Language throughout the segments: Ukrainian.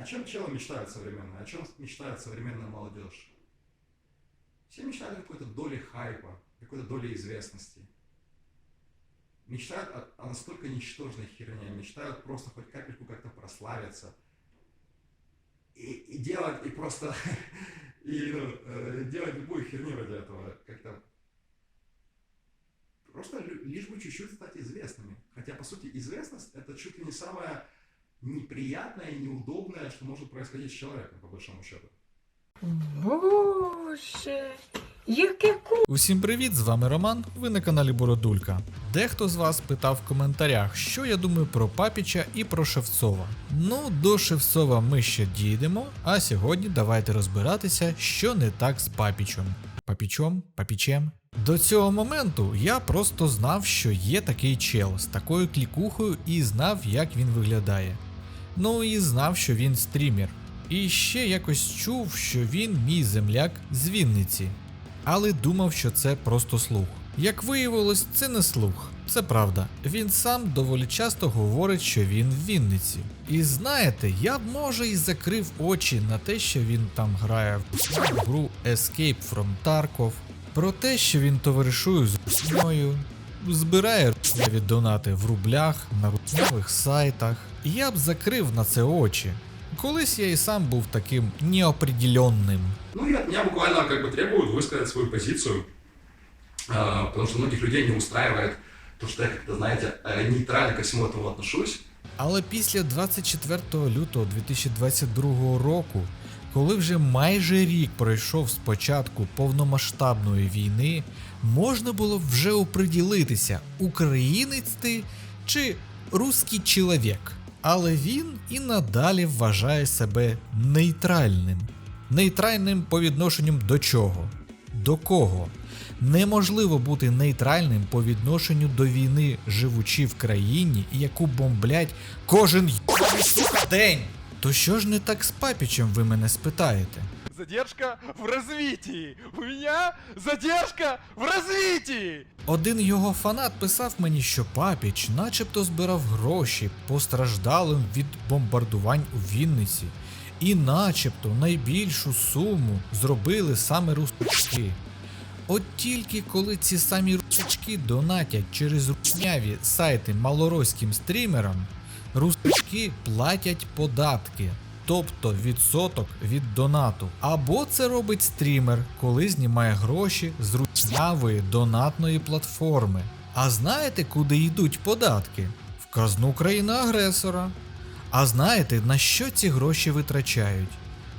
О чем челы мечтают современные? О чем мечтает современная молодежь? Все мечтают о какой-то доле хайпа, какой-то доле известности. Мечтают о, о настолько ничтожной херне, мечтают просто хоть капельку как-то прославиться. И, и делать, и просто, и, ну, э, делать любую херню ради этого, как-то Просто лишь бы чуть-чуть стать известными. Хотя, по сути, известность это чуть ли не самое неприятное неудобное, что может происходить с человеком, по большому счету. Боже, яке ку... Усім привіт! З вами Роман. Ви на каналі Бородулька. Дехто з вас питав в коментарях, що я думаю про Папіча і про Шевцова. Ну, до Шевцова ми ще дійдемо, а сьогодні давайте розбиратися, що не так з Папічем. Папічом? Папічем? До цього моменту я просто знав, що є такий чел з такою клікухою і знав, як він виглядає. Ну і знав, що він стрімер. І ще якось чув, що він мій земляк з Вінниці. Але думав, що це просто слух. Як виявилось, це не слух, це правда. Він сам доволі часто говорить, що він в Вінниці. І знаєте, я б може і закрив очі на те, що він там грає в гру Escape from Tarkov, про те, що він товаришує з русньою, збирає русняві донати в рублях на руснявих сайтах. І я б закрив на це очі. Колись я і сам був таким неопределенним. Ну и от меня буквально как бы требуют высказать свою позицию, а, потому что многих людей не устраивает то, что я как-то, знаете, э, нейтрально ко всему этому отношусь. Але після 24 лютого 2022 року, коли вже майже рік пройшов з початку повномасштабної війни, можна було вже оприділитися, українець ти чи русський чоловік. Але він і надалі вважає себе нейтральним. Нейтральним по відношенню до чого? До кого? Неможливо бути нейтральним по відношенню до війни, живучи в країні, яку бомблять кожен день. То що ж не так з папічем, ви мене спитаєте? Задержка в развитии. У меня задержка в развитии. Один його фанат писав мені, що папіч начебто збирав гроші постраждалим від бомбардувань у Вінниці, і начебто найбільшу суму зробили саме русички. От тільки коли ці самі русички донатять через русняві сайти малороським стрімерам, русички платять податки, тобто відсоток від донату. Або це робить стрімер, коли знімає гроші з руснявої донатної платформи. А знаєте, куди йдуть податки? В казну країни-агресора. А знаєте, на що ці гроші витрачають?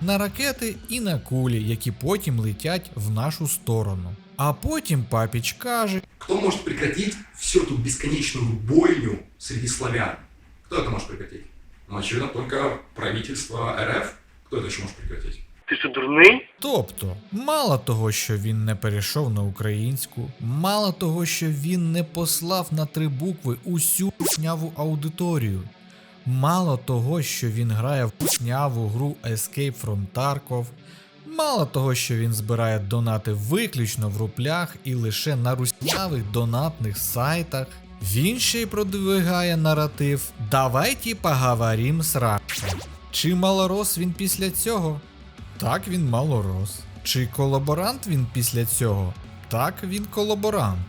На ракети і на кулі, які потім летять в нашу сторону. А потім папіч каже, Кто может прекратить всю эту бесконечную бойню среди славян? Кто это может прекратить? Ну, очевидно, только правительство РФ. Кто это еще может прекратить? Ти що дурний? Тобто, мало того, що він не перейшов на українську, мало того, що він не послав на три букви усю русняву аудиторію, мало того, що він грає в русняву гру Escape from Tarkov, мало того, що він збирає донати виключно в руплях і лише на руснявих донатних сайтах. Він ще й продвигає наратив Давайте поговорим з Чи малорос він після цього? Так, він малорос. Чи колаборант він після цього? Так, він колаборант.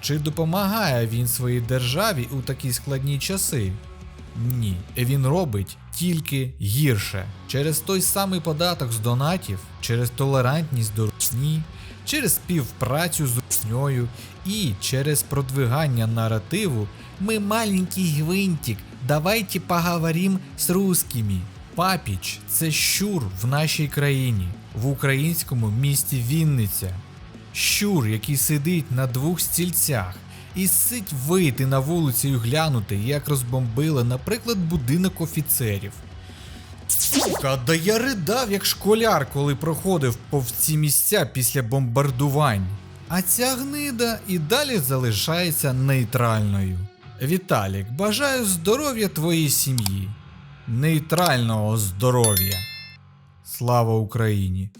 Чи допомагає він своїй державі у такі складні часи? Ні, він робить тільки гірше. Через той самий податок з донатів, через толерантність до русні, через співпрацю з русньою і через продвигання наративу ми маленький гвинтик, давайте поговорим з русскими. Папіч це щур в нашій країні, в українському місті Вінниця. Щур, який сидить на двох стільцях, і сить вийти на вулицю і глянути, як розбомбили, наприклад, будинок офіцерів. Сука, да я ридав як школяр, коли проходив повз ці місця після бомбардувань. А ця гнида і далі залишається нейтральною. Віталік, бажаю здоров'я твоїй сім'ї. Нейтрального здоров'я. Слава Україні!